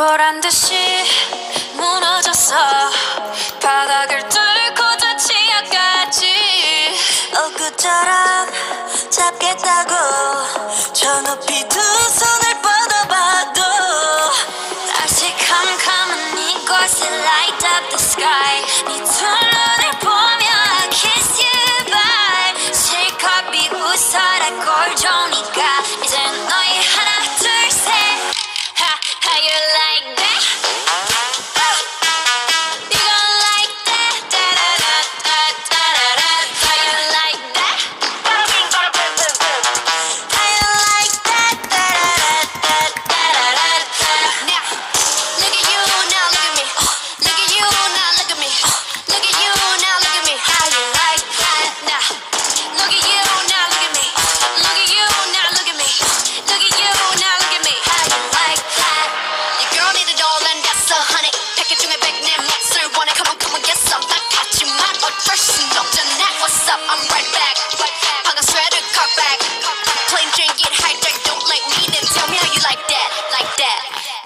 보란 듯이 무너졌어. 바닥을 뚫고 자취하까지 엊그처럼 잡겠다고 저 높이 두 손을 뻗어봐도 다시 캄캄한 이곳에 light up the sky. 네 눈을 보며 I kiss you bye. 실컷 비웃어라 꼴 좋으니까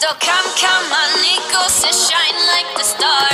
like that. 더 캄캄한 이곳에 shine like the stars. 그